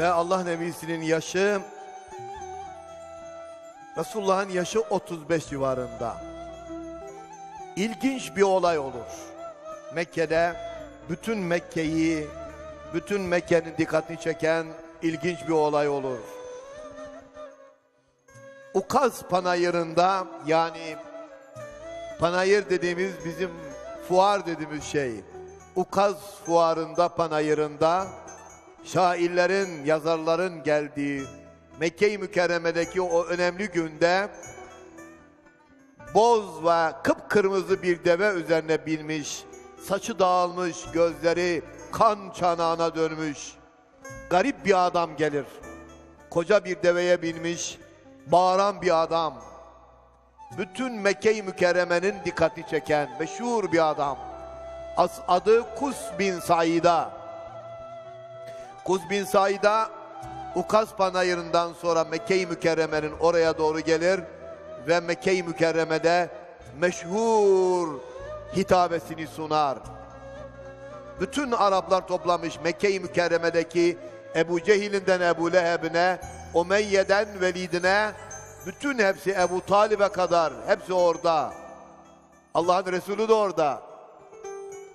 Ve Allah Nebisi'nin yaşı Resulullah'ın yaşı 35 civarında. İlginç bir olay olur. Mekke'de bütün Mekke'yi, bütün Mekke'nin dikkatini çeken ilginç bir olay olur. Ukaz panayırında yani panayır dediğimiz bizim fuar dediğimiz şey. Ukaz fuarında panayırında şairlerin, yazarların geldiği Mekke-i Mükerreme'deki o önemli günde boz ve kıpkırmızı bir deve üzerine binmiş, saçı dağılmış, gözleri kan çanağına dönmüş. Garip bir adam gelir. Koca bir deveye binmiş, bağıran bir adam. Bütün Mekke-i Mükerreme'nin dikkati çeken meşhur bir adam. As- Adı Kus bin Said'a. Kus bin Said'a Ukaz Panayırı'ndan sonra Mekke-i Mükerreme'nin oraya doğru gelir ve Mekke-i Mükerreme'de meşhur hitabesini sunar. Bütün Araplar toplamış Mekke-i Mükerreme'deki Ebu Cehil'inden Ebu Leheb'ine, Umeyye'den Velid'ine, bütün hepsi Ebu Talib'e kadar hepsi orada. Allah'ın Resulü de orada.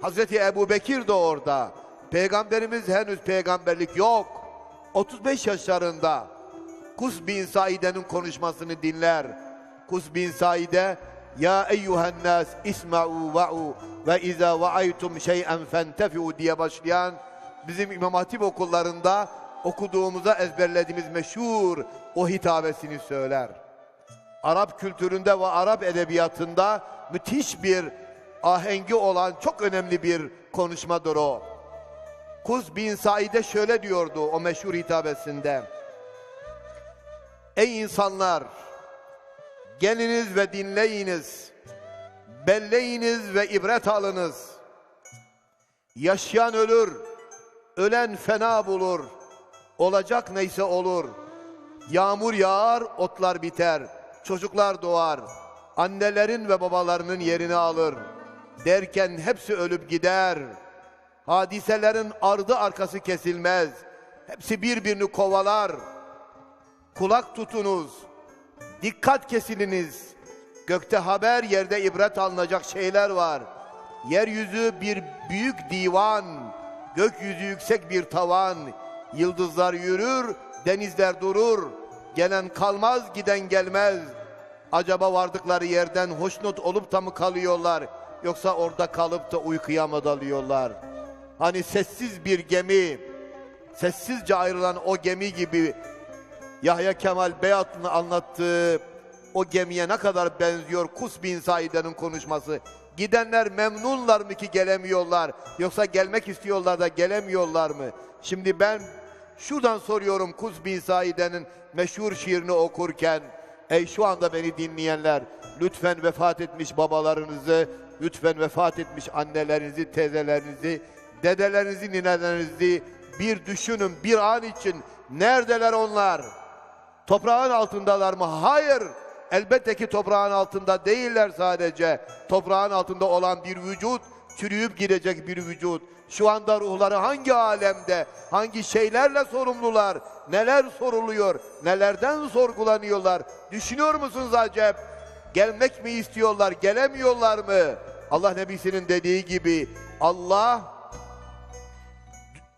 Hazreti Ebu Bekir de orada. Peygamberimiz henüz peygamberlik yok. 35 yaşlarında Kus bin Saide'nin konuşmasını dinler. Kus bin Saide Ya eyyuhen nas isma'u va'u ve iza va'aytum şey'en fentefi'u diye başlayan bizim İmam Hatip okullarında okuduğumuza ezberlediğimiz meşhur o hitabesini söyler. Arap kültüründe ve Arap edebiyatında müthiş bir ahengi olan çok önemli bir konuşmadır o. Kuz bin Said'e şöyle diyordu o meşhur hitabesinde. Ey insanlar! Geliniz ve dinleyiniz. Belleyiniz ve ibret alınız. Yaşayan ölür, ölen fena bulur. Olacak neyse olur. Yağmur yağar, otlar biter. Çocuklar doğar. Annelerin ve babalarının yerini alır. Derken hepsi ölüp gider. Hadiselerin ardı arkası kesilmez. Hepsi birbirini kovalar. Kulak tutunuz. Dikkat kesiliniz. Gökte haber, yerde ibret alınacak şeyler var. Yeryüzü bir büyük divan. Gökyüzü yüksek bir tavan. Yıldızlar yürür, denizler durur. Gelen kalmaz, giden gelmez. Acaba vardıkları yerden hoşnut olup da mı kalıyorlar? Yoksa orada kalıp da uykuya mı dalıyorlar? Hani sessiz bir gemi, sessizce ayrılan o gemi gibi Yahya Kemal Beyatlı'nın anlattığı o gemiye ne kadar benziyor Kus bin Saide'nin konuşması. Gidenler memnunlar mı ki gelemiyorlar? Yoksa gelmek istiyorlar da gelemiyorlar mı? Şimdi ben şuradan soruyorum Kus bin Saide'nin meşhur şiirini okurken Ey şu anda beni dinleyenler lütfen vefat etmiş babalarınızı, lütfen vefat etmiş annelerinizi, teyzelerinizi, dedelerinizi, ninelerinizi bir düşünün bir an için. Neredeler onlar? Toprağın altındalar mı? Hayır. Elbette ki toprağın altında değiller sadece. Toprağın altında olan bir vücut, çürüyüp gidecek bir vücut. Şu anda ruhları hangi alemde, hangi şeylerle sorumlular, neler soruluyor, nelerden sorgulanıyorlar? Düşünüyor musunuz acep? Gelmek mi istiyorlar, gelemiyorlar mı? Allah Nebisi'nin dediği gibi Allah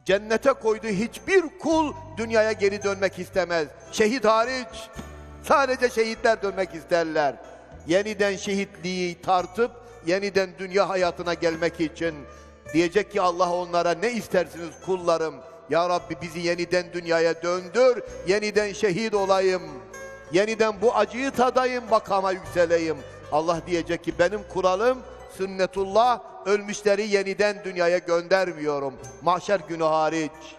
cennete koyduğu hiçbir kul dünyaya geri dönmek istemez. Şehit hariç. Sadece şehitler dönmek isterler. Yeniden şehitliği tartıp yeniden dünya hayatına gelmek için diyecek ki Allah onlara ne istersiniz kullarım? Ya Rabbi bizi yeniden dünyaya döndür, yeniden şehit olayım. Yeniden bu acıyı tadayım, makama yükseleyim. Allah diyecek ki benim kuralım sünnetullah ölmüşleri yeniden dünyaya göndermiyorum. Mahşer günü hariç.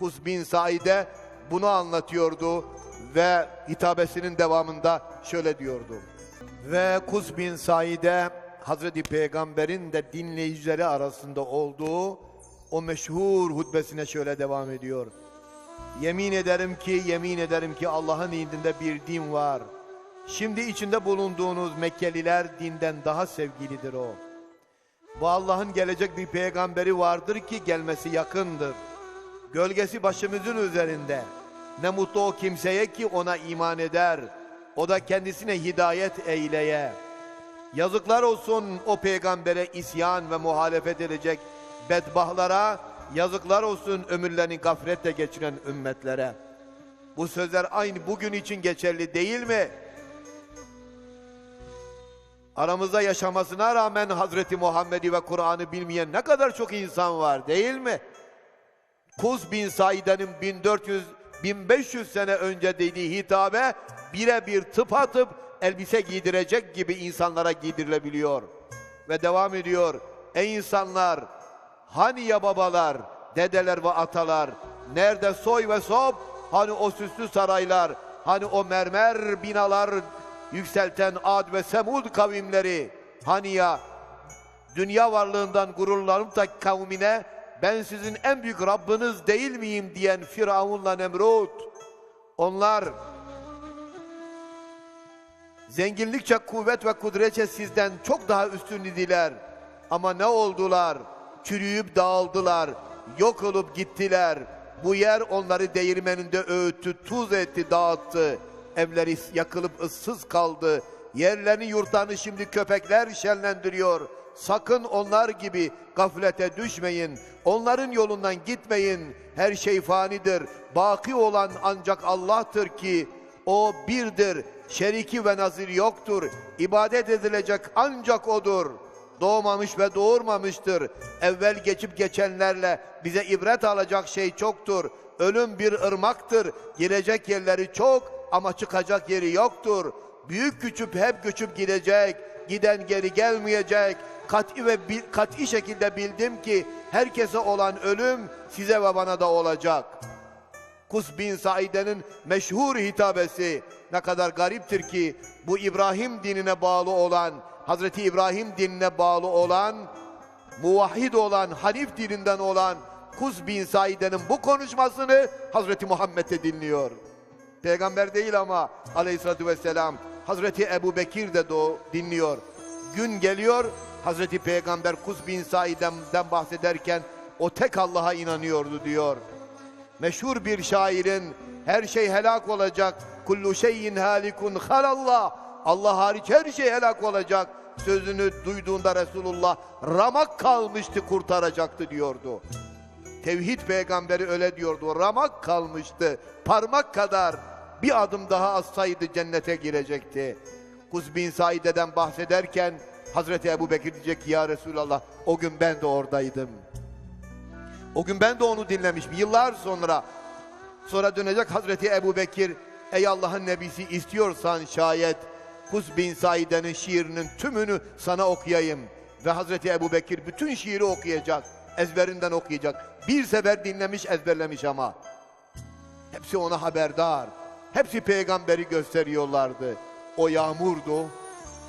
Kus bin Said'e bunu anlatıyordu ve hitabesinin devamında şöyle diyordu. Ve Kus bin Said'e Hazreti Peygamber'in de dinleyicileri arasında olduğu o meşhur hutbesine şöyle devam ediyor. Yemin ederim ki, yemin ederim ki Allah'ın indinde bir din var. Şimdi içinde bulunduğunuz Mekkeliler dinden daha sevgilidir o. Bu Allah'ın gelecek bir peygamberi vardır ki gelmesi yakındır. Gölgesi başımızın üzerinde. Ne mutlu o kimseye ki ona iman eder. O da kendisine hidayet eyleye. Yazıklar olsun o peygambere isyan ve muhalefet edecek bedbahlara, yazıklar olsun ömürlerini gafletle geçiren ümmetlere. Bu sözler aynı bugün için geçerli değil mi? Aramızda yaşamasına rağmen Hazreti Muhammed'i ve Kur'an'ı bilmeyen ne kadar çok insan var değil mi? Kuz bin Said'in 1400 1500 sene önce dediği hitabe birebir tıpatıp elbise giydirecek gibi insanlara giydirilebiliyor. Ve devam ediyor. Ey insanlar, hani ya babalar, dedeler ve atalar, nerede soy ve sop, hani o süslü saraylar, hani o mermer binalar yükselten Ad ve Semud kavimleri, hani ya dünya varlığından gururlanıp da kavmine ben sizin en büyük Rabbiniz değil miyim diyen Firavun'la Nemrut. Onlar zenginlikçe kuvvet ve kudretçe sizden çok daha üstün idiler. Ama ne oldular? Çürüyüp dağıldılar, yok olup gittiler. Bu yer onları değirmeninde öğüttü, tuz etti, dağıttı. Evleri yakılıp ıssız kaldı. Yerlerini yurtlarını şimdi köpekler şenlendiriyor. Sakın onlar gibi gaflete düşmeyin. Onların yolundan gitmeyin. Her şey fanidir. Baki olan ancak Allah'tır ki o birdir. Şeriki ve nazir yoktur. İbadet edilecek ancak odur. Doğmamış ve doğurmamıştır. Evvel geçip geçenlerle bize ibret alacak şey çoktur. Ölüm bir ırmaktır. Girecek yerleri çok ama çıkacak yeri yoktur. Büyük küçük hep göçüp gidecek. Giden geri gelmeyecek. Kat'i ve kat'i şekilde bildim ki herkese olan ölüm size ve bana da olacak. Kus bin Saide'nin meşhur hitabesi ne kadar gariptir ki bu İbrahim dinine bağlı olan, Hazreti İbrahim dinine bağlı olan, muvahhid olan, Hanif dininden olan Kus bin Saide'nin bu konuşmasını Hazreti Muhammed'e dinliyor. Peygamber değil ama aleyhissalatü vesselam Hazreti Ebu Bekir de do dinliyor. Gün geliyor Hazreti Peygamber Kus bin Said'den bahsederken o tek Allah'a inanıyordu diyor. Meşhur bir şairin her şey helak olacak. Kullu şeyin halikun halallah. Allah hariç her şey helak olacak. Sözünü duyduğunda Resulullah ramak kalmıştı kurtaracaktı diyordu. Tevhid peygamberi öyle diyordu. Ramak kalmıştı. Parmak kadar bir adım daha atsaydı cennete girecekti. Kuz bin Saide'den bahsederken Hazreti Ebu Bekir diyecek ki ya Resulallah o gün ben de oradaydım. O gün ben de onu dinlemişim. Yıllar sonra sonra dönecek Hazreti Ebu Bekir ey Allah'ın nebisi istiyorsan şayet Kuz bin Saide'nin şiirinin tümünü sana okuyayım. Ve Hazreti Ebu Bekir bütün şiiri okuyacak. Ezberinden okuyacak. Bir sefer dinlemiş ezberlemiş ama. Hepsi ona haberdar. Hepsi peygamberi gösteriyorlardı. O yağmurdu.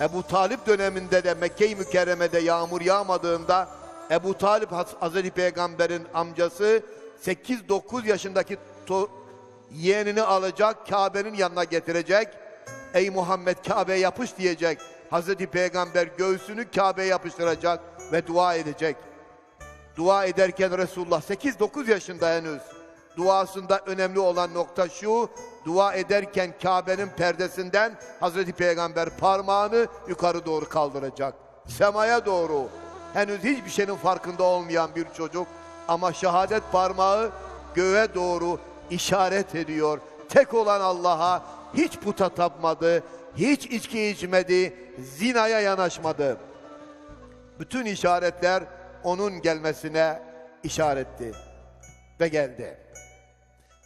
Ebu Talip döneminde de Mekke-i Mükerreme'de yağmur yağmadığında Ebu Talip Haz- Hazreti Peygamber'in amcası 8-9 yaşındaki yeğenini alacak, Kabe'nin yanına getirecek. Ey Muhammed Kabe'ye yapış diyecek. Hazreti Peygamber göğsünü Kabe'ye yapıştıracak ve dua edecek. Dua ederken Resulullah 8-9 yaşında henüz. Duasında önemli olan nokta şu, dua ederken Kabe'nin perdesinden Hazreti Peygamber parmağını yukarı doğru kaldıracak. Semaya doğru. Henüz hiçbir şeyin farkında olmayan bir çocuk ama şehadet parmağı göğe doğru işaret ediyor. Tek olan Allah'a hiç puta tapmadı, hiç içki içmedi, zinaya yanaşmadı. Bütün işaretler onun gelmesine işaretti ve geldi.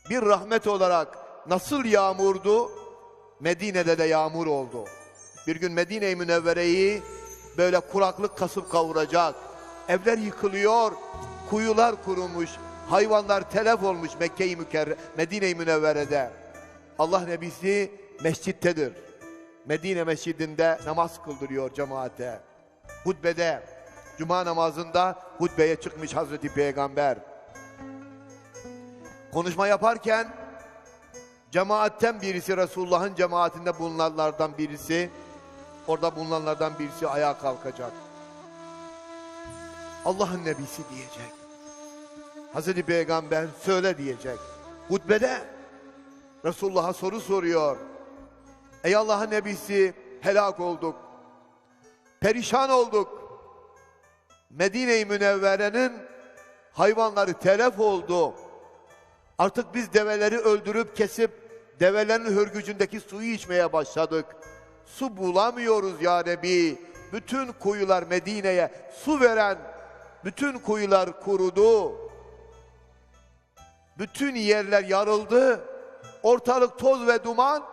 Bir rahmet olarak nasıl yağmurdu? Medine'de de yağmur oldu. Bir gün Medine-i Münevvere'yi böyle kuraklık kasıp kavuracak. Evler yıkılıyor, kuyular kurumuş, hayvanlar telef olmuş Mekke-i Mükerre, Medine-i Münevvere'de. Allah Nebisi mescittedir. Medine mescidinde namaz kıldırıyor cemaate. Hutbede, cuma namazında hutbeye çıkmış Hazreti Peygamber. Konuşma yaparken cemaatten birisi Resulullah'ın cemaatinde bulunanlardan birisi orada bulunanlardan birisi ayağa kalkacak. Allah'ın nebisi diyecek. Hazreti Peygamber söyle diyecek. Hutbede Resulullah'a soru soruyor. Ey Allah'ın nebisi helak olduk. Perişan olduk. Medine-i Münevvere'nin hayvanları telef oldu. Artık biz develeri öldürüp kesip develerin hürgücündeki suyu içmeye başladık. Su bulamıyoruz ya Nebi. Bütün kuyular Medine'ye su veren bütün kuyular kurudu. Bütün yerler yarıldı. Ortalık toz ve duman.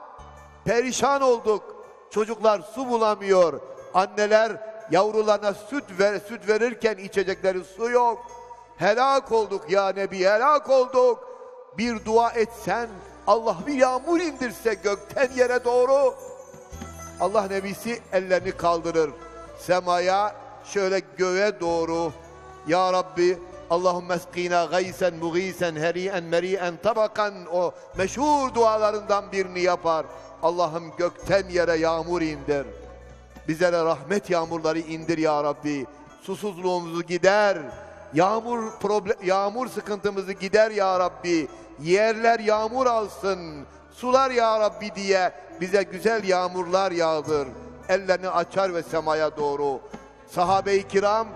Perişan olduk. Çocuklar su bulamıyor. Anneler yavrularına süt ver, süt verirken içecekleri su yok. Helak olduk ya Nebi, helak olduk. Bir dua etsen, Allah bir yağmur indirse gökten yere doğru. Allah Nebisi ellerini kaldırır. Semaya şöyle göğe doğru. Ya Rabbi Allahümme eskina gaysen mugisen heriyen meriyen tabakan o meşhur dualarından birini yapar. Allah'ım gökten yere yağmur indir. Bize de rahmet yağmurları indir ya Rabbi. Susuzluğumuzu gider. Yağmur problem yağmur sıkıntımızı gider ya Rabbi. Yerler yağmur alsın. Sular ya Rabbi diye bize güzel yağmurlar yağdır. Ellerini açar ve semaya doğru. Sahabe-i kiram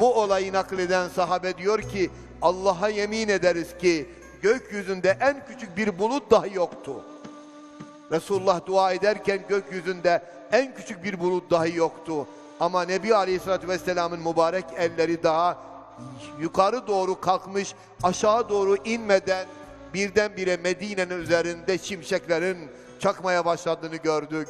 bu olayı nakleden sahabe diyor ki Allah'a yemin ederiz ki gökyüzünde en küçük bir bulut dahi yoktu. Resulullah dua ederken gökyüzünde en küçük bir bulut dahi yoktu. Ama Nebi Aleyhisselatü Vesselam'ın mübarek elleri daha yukarı doğru kalkmış, aşağı doğru inmeden birdenbire Medine'nin üzerinde şimşeklerin çakmaya başladığını gördük.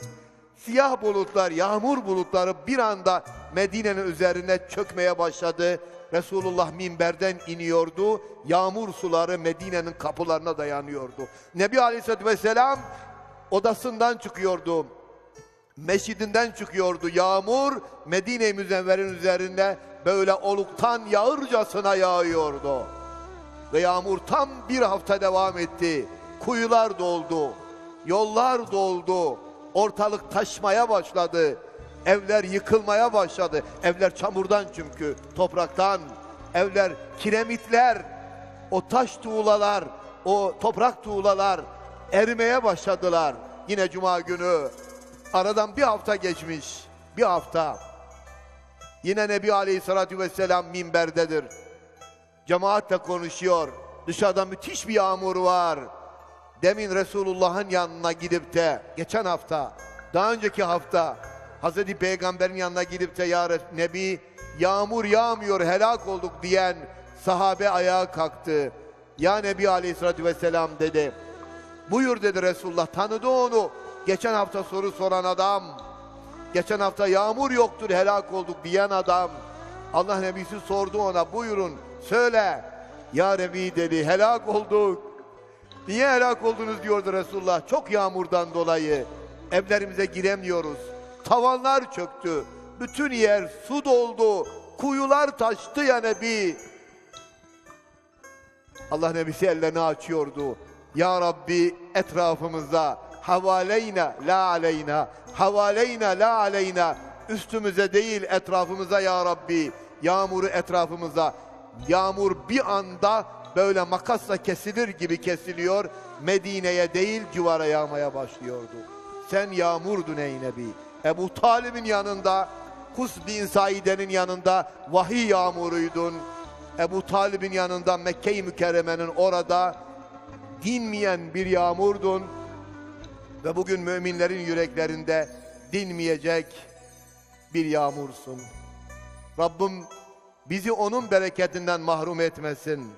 Siyah bulutlar, yağmur bulutları bir anda Medine'nin üzerine çökmeye başladı. Resulullah minberden iniyordu. Yağmur suları Medine'nin kapılarına dayanıyordu. Nebi Aleyhisselatü Vesselam odasından çıkıyordu. Mescidinden çıkıyordu. Yağmur Medine-i Müzevver'in üzerine böyle oluktan yağırcasına yağıyordu. Ve yağmur tam bir hafta devam etti. Kuyular doldu. Yollar doldu. Ortalık taşmaya başladı. Evler yıkılmaya başladı. Evler çamurdan çünkü, topraktan. Evler kiremitler, o taş tuğlalar, o toprak tuğlalar erimeye başladılar. Yine cuma günü. Aradan bir hafta geçmiş. Bir hafta. Yine Nebi Aleyhisselatü Vesselam minberdedir. Cemaatle konuşuyor. Dışarıda müthiş bir yağmur var. Demin Resulullah'ın yanına gidip de geçen hafta, daha önceki hafta Hazreti Peygamber'in yanına gidip de ya Nebi yağmur yağmıyor helak olduk diyen sahabe ayağa kalktı. Ya Nebi Aleyhisselatü Vesselam dedi. Buyur dedi Resulullah tanıdı onu. Geçen hafta soru soran adam. Geçen hafta yağmur yoktur helak olduk diyen adam. Allah Nebisi sordu ona buyurun söyle. Ya Nebi dedi helak olduk. Niye helak oldunuz diyordu Resulullah. Çok yağmurdan dolayı evlerimize giremiyoruz. Tavanlar çöktü. Bütün yer su doldu. Kuyular taştı ya Nebi. Allah Nebisi ellerini açıyordu. Ya Rabbi etrafımıza havaleyna la aleyna havaleyna la aleyna üstümüze değil etrafımıza ya Rabbi yağmuru etrafımıza yağmur bir anda böyle makasla kesilir gibi kesiliyor Medine'ye değil civara yağmaya başlıyordu. Sen yağmurdun ey Nebi. Ebu Talib'in yanında Kus bin Saide'nin yanında vahiy yağmuruydun. Ebu Talib'in yanında Mekke-i Mükerreme'nin orada dinmeyen bir yağmurdun ve bugün müminlerin yüreklerinde dinmeyecek bir yağmursun. Rabbim bizi onun bereketinden mahrum etmesin.